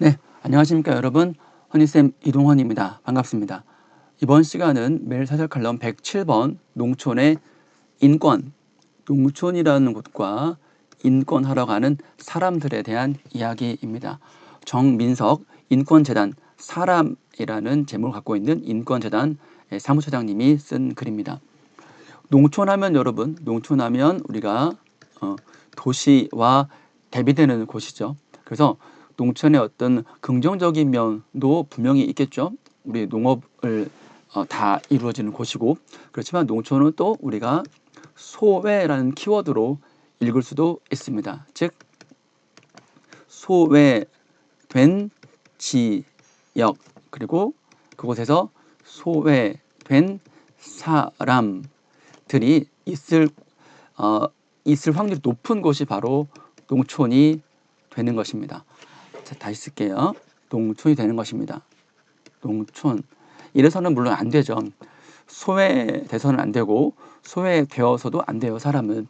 네, 안녕하십니까 여러분. 허니쌤 이동헌입니다. 반갑습니다. 이번 시간은 매일 사절 칼럼 107번 농촌의 인권, 농촌이라는 곳과 인권하러 가는 사람들에 대한 이야기입니다. 정민석 인권재단 사람이라는 제목을 갖고 있는 인권재단 사무처장님이 쓴 글입니다. 농촌 하면 여러분, 농촌 하면 우리가 어, 도시와 대비되는 곳이죠. 그래서 농촌의 어떤 긍정적인 면도 분명히 있겠죠. 우리 농업을 어, 다 이루어지는 곳이고 그렇지만 농촌은 또 우리가 소외라는 키워드로 읽을 수도 있습니다. 즉 소외된 지역 그리고 그곳에서 소외된 사람들이 있을 어, 있을 확률이 높은 곳이 바로 농촌이 되는 것입니다. 자, 다시 쓸게요. 농촌이 되는 것입니다. 농촌. 이래서는 물론 안 되죠. 소외돼서는 안 되고 소외되어서도 안 돼요. 사람은.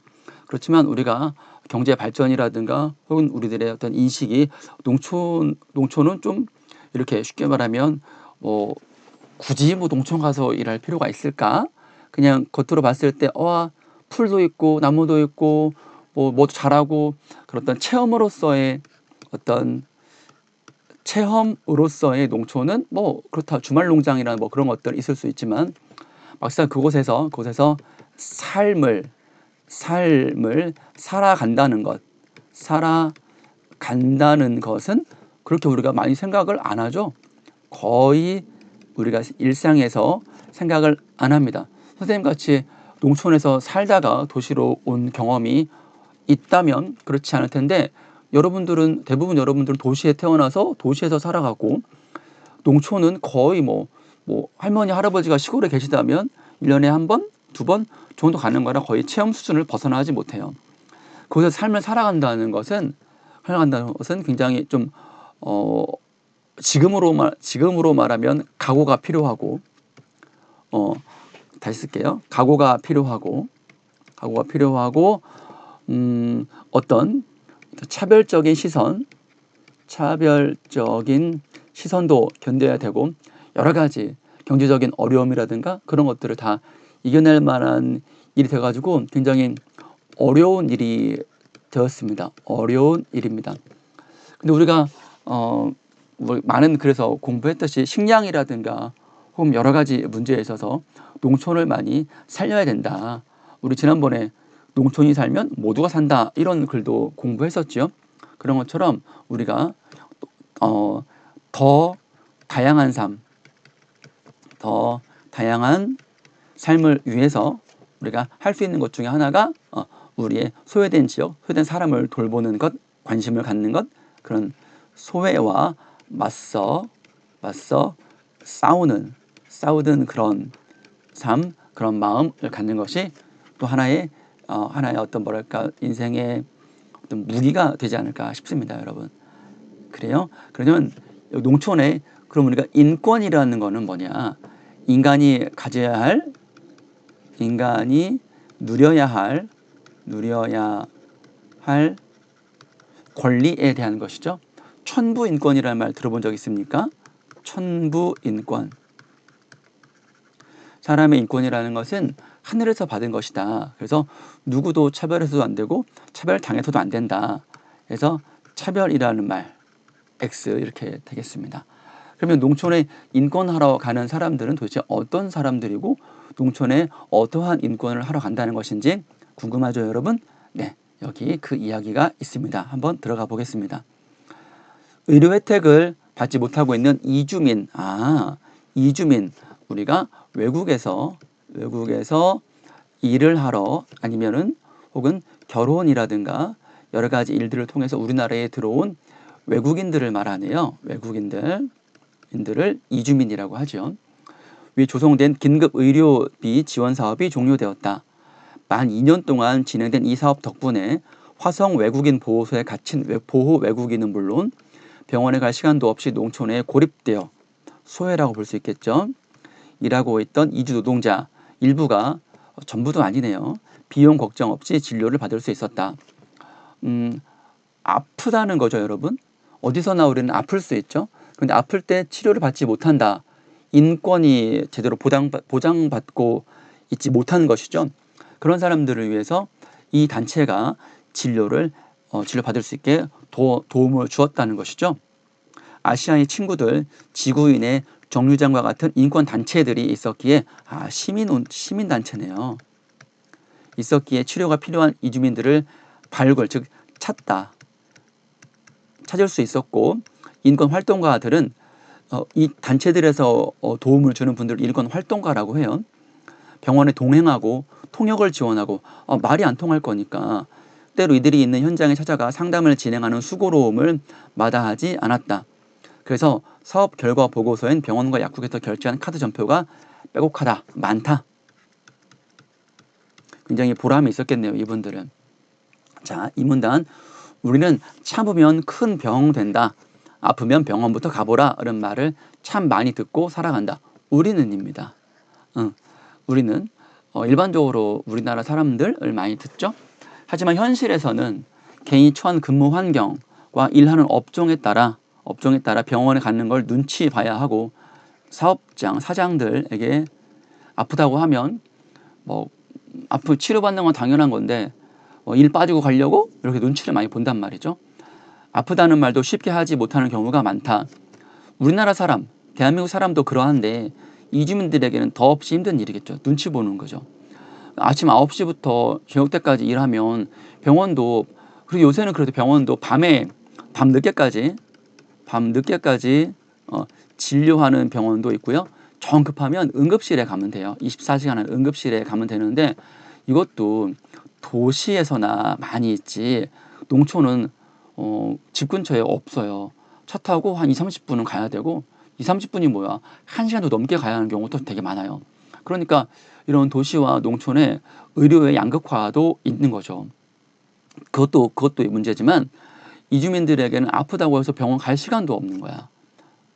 그렇지만 우리가 경제 발전이라든가 혹은 우리들의 어떤 인식이 농촌 농촌은 좀 이렇게 쉽게 말하면 뭐 굳이 뭐 농촌 가서 일할 필요가 있을까? 그냥 겉으로 봤을 때 와, 풀도 있고 나무도 있고 뭐 뭐도 잘하고 그런 어떤 체험으로서의 어떤 체험으로서의 농촌은 뭐 그렇다 주말 농장이나 뭐 그런 것들 있을 수 있지만 막상 그곳에서 그곳에서 삶을 삶을 살아간다는 것 살아간다는 것은 그렇게 우리가 많이 생각을 안 하죠. 거의 우리가 일상에서 생각을 안 합니다. 선생님 같이 농촌에서 살다가 도시로 온 경험이 있다면 그렇지 않을 텐데 여러분들은 대부분 여러분들은 도시에 태어나서 도시에서 살아가고 농촌은 거의 뭐, 뭐 할머니 할아버지가 시골에 계시다면 일년에 한 번, 두 번 정도 가는 거라 거의 체험 수준을 벗어나지 못해요. 거기서 삶을 살아간다는 것은 살아간다는 것은 굉장히 좀 어, 지금으로 말 지금으로 말하면 각오가 필요하고 어, 다시 쓸게요. 각오가 필요하고 각오가 필요하고 음, 어떤 차별적인 시선, 차별적인 시선도 견뎌야 되고 여러 가지 경제적인 어려움이라든가 그런 것들을 다 이겨낼 만한 일이 돼가지고 굉장히 어려운 일이 되었습니다. 어려운 일입니다. 근데 우리가 어, 뭐 많은 그래서 공부했듯이 식량이라든가 혹은 여러 가지 문제에 있어서 농촌을 많이 살려야 된다. 우리 지난번에 농촌이 살면 모두가 산다 이런 글도 공부했었죠. 그런 것처럼 우리가 어, 더 다양한 삶, 더 다양한 삶을 위해서 우리가 할 수 있는 것 중에 하나가 어, 우리의 소외된 지역, 소외된 사람을 돌보는 것, 관심을 갖는 것, 그런 소외와 맞서 맞서 싸우는 싸우는 그런 삶, 그런 마음을 갖는 것이 또 하나의 어, 하나의 어떤 뭐랄까 인생의 어떤 무기가 되지 않을까 싶습니다, 여러분. 그래요? 그러면 농촌에 그럼 우리가 인권이라는 거는 뭐냐? 인간이 가져야 할 인간이 누려야 할 누려야 할 권리에 대한 것이죠. 천부 인권이라는 말 들어본 적 있습니까? 천부 인권. 사람의 인권이라는 것은 하늘에서 받은 것이다. 그래서 누구도 차별해서도 안 되고 차별 당해서도 안 된다. 그래서 차별이라는 말 X 이렇게 되겠습니다. 그러면 농촌에 인권하러 가는 사람들은 도대체 어떤 사람들이고 농촌에 어떠한 인권을 하러 간다는 것인지 궁금하죠, 여러분? 네, 여기 그 이야기가 있습니다. 한번 들어가 보겠습니다. 의료 혜택을 받지 못하고 있는 이주민, 아, 이주민, 우리가 외국에서 외국에서 일을 하러 아니면은 혹은 결혼이라든가 여러 가지 일들을 통해서 우리나라에 들어온 외국인들을 말하네요. 외국인들 인들을 이주민이라고 하죠. 위 조성된 긴급 의료비 지원 사업이 종료되었다. 만 2년 동안 진행된 이 사업 덕분에 화성 외국인 보호소에 갇힌 보호 외국인은 물론 병원에 갈 시간도 없이 농촌에 고립되어 소외라고 볼 수 있겠죠. 일하고 있던 이주 노동자 일부가 전부도 아니네요. 비용 걱정 없이 진료를 받을 수 있었다. 음, 아프다는 거죠, 여러분. 어디서나 우리는 아플 수 있죠. 근데 아플 때 치료를 받지 못한다. 인권이 제대로 보장, 보장받고 있지 못한 것이죠. 그런 사람들을 위해서 이 단체가 진료를 어, 진료받을 수 있게 도, 도움을 주었다는 것이죠. 아시아의 친구들, 지구인의 정류장과 같은 인권 단체들이 있었기에 아 시민 시민 단체네요. 있었기에 치료가 필요한 이주민들을 발굴 즉 찾다 찾을 수 있었고 인권 활동가들은 어, 이 단체들에서 어, 도움을 주는 분들을 인권 활동가라고 해요. 병원에 동행하고 통역을 지원하고 어, 말이 안 통할 거니까 때로 이들이 있는 현장에 찾아가 상담을 진행하는 수고로움을 마다하지 않았다. 그래서 사업 결과 보고서엔 병원과 약국에서 결제한 카드 전표가 빼곡하다, 많다. 굉장히 보람이 있었겠네요, 이분들은. 자, 이 문단. 우리는 참으면 큰 병 된다. 아프면 병원부터 가보라. 이런 말을 참 많이 듣고 살아간다. 우리는입니다. 응. 우리는 어, 일반적으로 우리나라 사람들을 많이 듣죠. 하지만 현실에서는 개인이 처한 근무 환경과 일하는 업종에 따라 업종에 따라 병원에 가는 걸 눈치 봐야 하고 사업장 사장들에게 아프다고 하면 뭐 아프 치료받는 건 당연한 건데 어, 일 빠지고 가려고 이렇게 눈치를 많이 본단 말이죠. 아프다는 말도 쉽게 하지 못하는 경우가 많다. 우리나라 사람, 대한민국 사람도 그러한데 이주민들에게는 더없이 힘든 일이겠죠. 눈치 보는 거죠. 아침 9시부터 저녁 때까지 일하면 병원도 그리고 요새는 그래도 병원도 밤에 밤 늦게까지 밤 늦게까지 어, 진료하는 병원도 있고요. 정 급하면 응급실에 가면 돼요. 24시간은 응급실에 가면 되는데 이것도 도시에서나 많이 있지 농촌은 어, 집 근처에 없어요. 차 타고 한 2, 30분은 가야 되고 2, 30분이 뭐야? 1시간도 넘게 가야 하는 경우도 되게 많아요. 그러니까 이런 도시와 농촌의 의료의 양극화도 있는 거죠. 그것도 그것도 문제지만 이주민들에게는 아프다고 해서 병원 갈 시간도 없는 거야.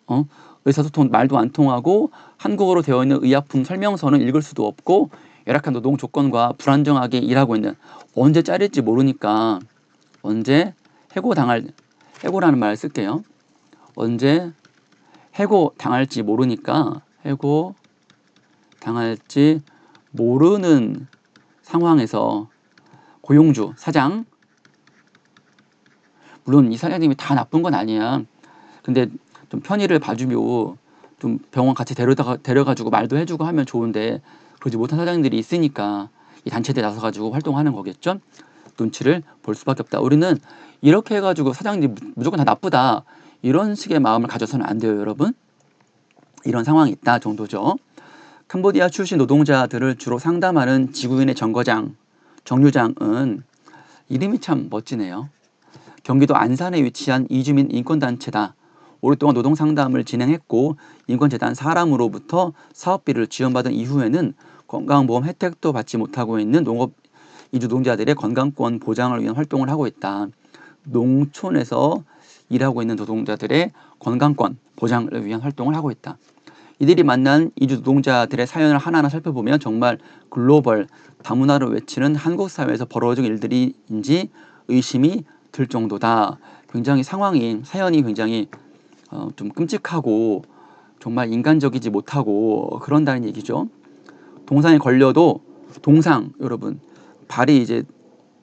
어? 의사소통 말도 안 통하고 한국어로 되어 있는 의약품 설명서는 읽을 수도 없고 열악한 노동 조건과 불안정하게 일하고 있는 언제 잘릴지 모르니까 언제 해고 당할 해고라는 말을 쓸게요. 언제 해고 당할지 모르니까 해고 당할지 모르는 상황에서 고용주 사장 물론 이 사장님이 다 나쁜 건 아니야. 근데 좀 편의를 봐주며 좀 병원 같이 데려다가 데려가지고 말도 해주고 하면 좋은데 그러지 못한 사장님들이 있으니까 이 단체들 나서 가지고 활동하는 거겠죠. 눈치를 볼 수밖에 없다. 우리는 이렇게 해가지고 사장님 무조건 다 나쁘다 이런 식의 마음을 가져서는 안 돼요, 여러분. 이런 상황이 있다 정도죠. 캄보디아 출신 노동자들을 주로 상담하는 지구인의 정거장, 정류장은 이름이 참 멋지네요. 경기도 안산에 위치한 이주민 인권단체다. 오랫동안 노동 상담을 진행했고 인권재단 사람으로부터 사업비를 지원받은 이후에는 건강보험 혜택도 받지 못하고 있는 농업 이주 노동자들의 건강권 보장을 위한 활동을 하고 있다. 농촌에서 일하고 있는 노동자들의 건강권 보장을 위한 활동을 하고 있다. 이들이 만난 이주 노동자들의 사연을 하나하나 살펴보면 정말 글로벌 다문화를 외치는 한국 사회에서 벌어진 일들인지 의심이 들 정도다. 굉장히 상황이 사연이 굉장히 어, 좀 끔찍하고 정말 인간적이지 못하고 그런다는 얘기죠. 동상에 걸려도 동상 여러분 발이 이제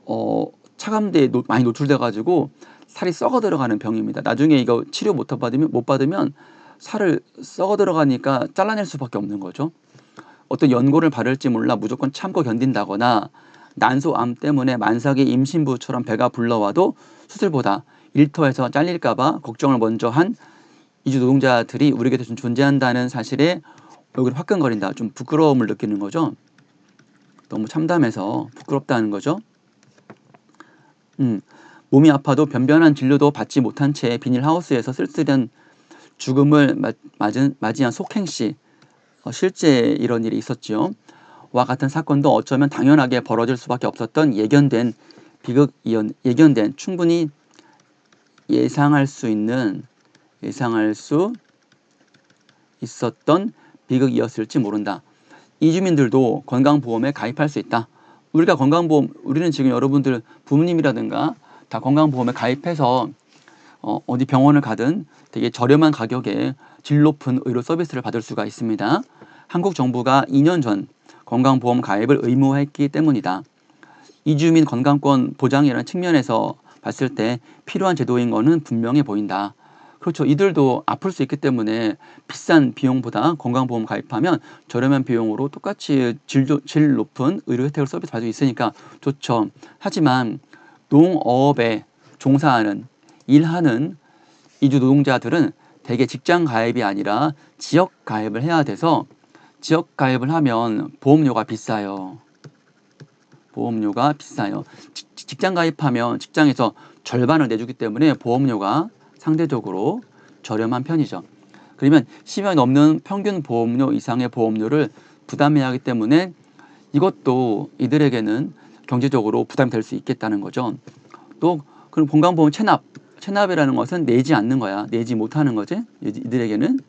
어, 차감대에 노, 많이 노출돼 가지고 살이 썩어 들어가는 병입니다. 나중에 이거 치료 못 받으면 못 받으면 살을 썩어 들어가니까 잘라낼 수밖에 없는 거죠. 어떤 연고를 바를지 몰라 무조건 참고 견딘다거나 난소암 때문에 만삭의 임신부처럼 배가 불러와도 수술보다 일터에서 잘릴까봐 걱정을 먼저 한 이주 노동자들이 우리 곁에 좀 존재한다는 사실에 얼굴이 화끈거린다. 좀 부끄러움을 느끼는 거죠. 너무 참담해서 부끄럽다는 거죠. 음, 몸이 아파도 변변한 진료도 받지 못한 채 비닐하우스에서 쓸쓸한 죽음을 맞은, 맞이한 속행 씨. 어, 실제 이런 일이 있었지요. 와 같은 사건도 어쩌면 당연하게 벌어질 수밖에 없었던 예견된 비극 예견된 충분히 예상할 수 있는 예상할 수 있었던 비극이었을지 모른다. 이주민들도 건강보험에 가입할 수 있다. 우리가 건강보험 우리는 지금 여러분들 부모님이라든가 다 건강보험에 가입해서 어, 어디 병원을 가든 되게 저렴한 가격에 질 높은 의료 서비스를 받을 수가 있습니다. 한국 정부가 2년 전 건강보험 가입을 의무화했기 때문이다. 이주민 건강권 보장이라는 측면에서 봤을 때 필요한 제도인 것은 분명해 보인다. 그렇죠. 이들도 아플 수 있기 때문에 비싼 비용보다 건강보험 가입하면 저렴한 비용으로 똑같이 질, 질 높은 의료 혜택을 서비스 받을 수 있으니까 좋죠. 하지만 농업에 종사하는 일하는 이주 노동자들은 대개 직장 가입이 아니라 지역 가입을 해야 돼서 지역 가입을 하면 보험료가 비싸요. 보험료가 비싸요. 직- 직장 가입하면 직장에서 절반을 내주기 때문에 보험료가 상대적으로 저렴한 편이죠. 그러면 10여 넘는 평균 보험료 이상의 보험료를 부담해야 하기 때문에 이것도 이들에게는 경제적으로 부담이 될 수 있겠다는 거죠. 또 그럼 건강보험 체납, 체납이라는 것은 내지 않는 거야. 내지 못하는 거지. 이들에게는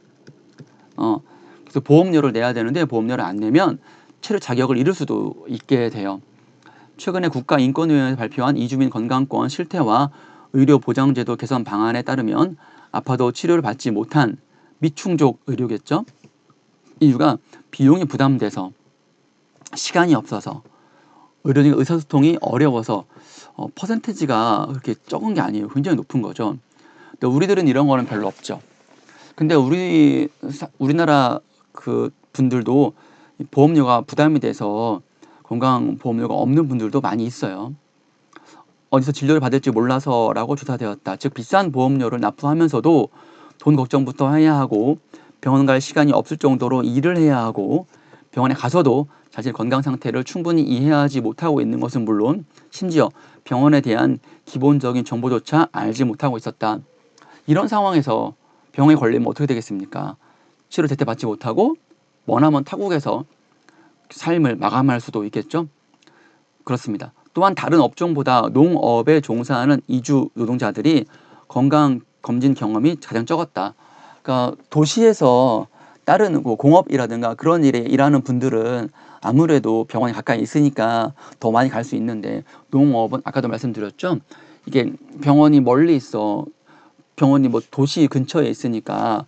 어 그래서 보험료를 내야 되는데 보험료를 안 내면 체류 자격을 잃을 수도 있게 돼요. 최근에 국가인권위원회에서 발표한 이주민 건강권 실태와 의료 보장제도 개선 방안에 따르면 아파도 치료를 받지 못한 미충족 의료겠죠. 이유가 비용이 부담돼서 시간이 없어서 의료진 의사소통이 어려워서 어, 퍼센테지가 그렇게 적은 게 아니에요. 굉장히 높은 거죠. 근데 우리들은 이런 거는 별로 없죠. 근데 우리 사- 우리나라 그 분들도 이 보험료가 부담이 돼서 건강 보험료가 없는 분들도 많이 있어요. 어디서 진료를 받을지 몰라서라고 조사되었다. 즉 비싼 보험료를 납부하면서도 돈 걱정부터 해야 하고 병원 갈 시간이 없을 정도로 일을 해야 하고 병원에 가서도 자신 건강 상태를 충분히 이해하지 못하고 있는 것은 물론 심지어 병원에 대한 기본적인 정보조차 알지 못하고 있었다. 이런 상황에서 병에 걸리면 어떻게 되겠습니까? 치료 제때 받지 못하고 머나먼 타국에서 삶을 마감할 수도 있겠죠. 그렇습니다. 또한 다른 업종보다 농업에 종사하는 이주 노동자들이 건강 검진 경험이 가장 적었다. 그러니까 도시에서 다른 뭐 공업이라든가 그런 일에 일하는 분들은 아무래도 병원이 가까이 있으니까 더 많이 갈 수 있는데 농업은 아까도 말씀드렸죠. 이게 병원이 멀리 있어. 병원이 뭐 도시 근처에 있으니까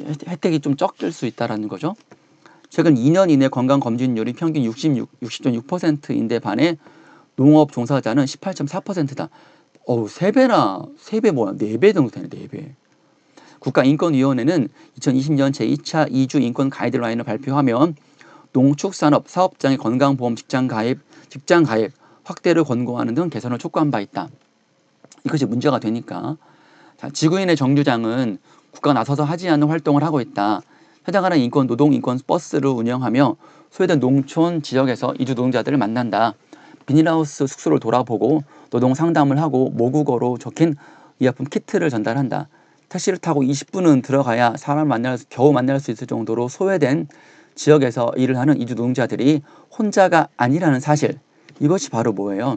혜- 혜택이 좀 적을 수 있다라는 거죠. 최근 2년 이내 건강 검진율이 평균 66, 60.6%인데 반해 농업 종사자는 18.4%다. 어우, 세 배나 세 배 뭐야? 네 배 정도 되네, 네 배. 국가인권위원회는 2020년 제2차 이주 인권 가이드라인을 발표하면 농축산업 사업장의 건강보험 직장 가입, 직장 가입 확대를 권고하는 등 개선을 촉구한 바 있다. 이것이 문제가 되니까 자, 지구인의 정류장은 국가가 나서서 하지 않는 활동을 하고 있다. 해당하는 인권 노동 인권 버스를 운영하며 소외된 농촌 지역에서 이주 노동자들을 만난다. 비닐하우스 숙소를 돌아보고 노동 상담을 하고 모국어로 적힌 의약품 키트를 전달한다. 택시를 타고 20분은 들어가야 사람 만날 겨우 만날 수 있을 정도로 소외된 지역에서 일을 하는 이주 노동자들이 혼자가 아니라는 사실 이것이 바로 뭐예요?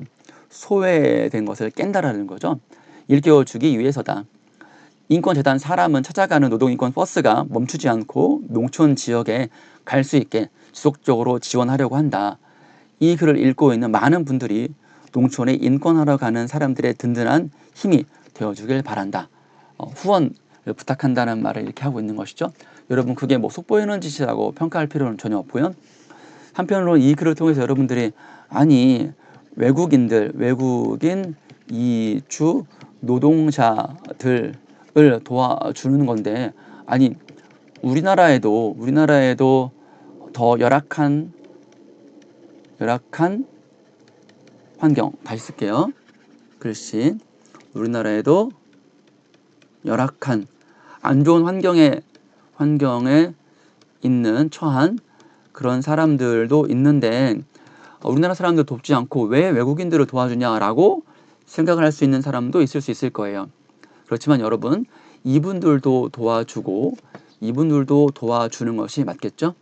소외된 것을 깬다라는 거죠. 일깨워 주기 위해서다. 인권재단 사람은 찾아가는 노동인권 버스가 멈추지 않고 농촌 지역에 갈 수 있게 지속적으로 지원하려고 한다. 이 글을 읽고 있는 많은 분들이 농촌에 인권하러 가는 사람들의 든든한 힘이 되어주길 바란다. 어, 후원을 부탁한다는 말을 이렇게 하고 있는 것이죠. 여러분 그게 뭐 속보이는 짓이라고 평가할 필요는 전혀 없고요. 한편으로 이 글을 통해서 여러분들이 아니 외국인들 외국인 이주 노동자들을 도와주는 건데 아니 우리나라에도 우리나라에도 더 열악한 열악한 환경 다시 쓸게요. 글씨 우리나라에도 열악한 안 좋은 환경에 환경에 있는 처한 그런 사람들도 있는데 어, 우리나라 사람들 돕지 않고 왜 외국인들을 도와주냐라고 생각을 할 수 있는 사람도 있을 수 있을 거예요. 그렇지만 여러분 이분들도 도와주고 이분들도 도와주는 것이 맞겠죠?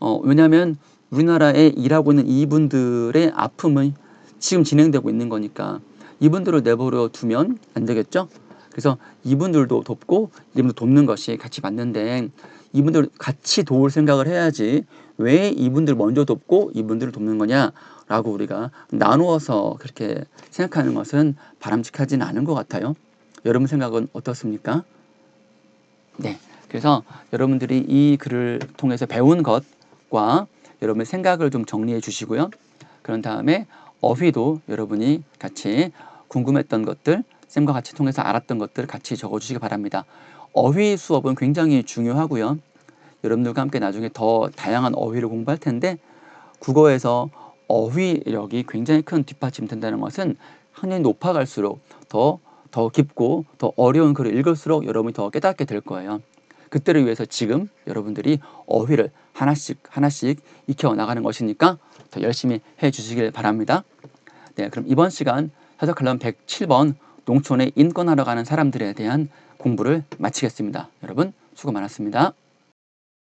어, 왜냐하면 우리나라에 일하고 있는 이분들의 아픔은 지금 진행되고 있는 거니까 이분들을 내버려 두면 안 되겠죠? 그래서 이분들도 돕고 이분들 돕는 것이 같이 맞는데 이분들 같이 도울 생각을 해야지 왜 이분들 먼저 돕고 이분들을 돕는 거냐라고 우리가 나누어서 그렇게 생각하는 것은 바람직하지는 않은 것 같아요. 여러분 생각은 어떻습니까? 네. 그래서 여러분들이 이 글을 통해서 배운 것과 여러분의 생각을 좀 정리해 주시고요. 그런 다음에 어휘도 여러분이 같이 궁금했던 것들, 쌤과 같이 통해서 알았던 것들 같이 적어 주시기 바랍니다. 어휘 수업은 굉장히 중요하고요. 여러분들과 함께 나중에 더 다양한 어휘를 공부할 텐데 국어에서 어휘력이 굉장히 큰 뒷받침 된다는 것은 학년이 높아갈수록 더, 더 깊고 더 어려운 글을 읽을수록 여러분이 더 깨닫게 될 거예요. 그때를 위해서 지금 여러분들이 어휘를 하나씩 하나씩 익혀 나가는 것이니까 더 열심히 해 주시길 바랍니다. 네, 그럼 이번 시간 사적 칼럼 107번 농촌에 인권하러 가는 사람들에 대한 공부를 마치겠습니다. 여러분 수고 많았습니다.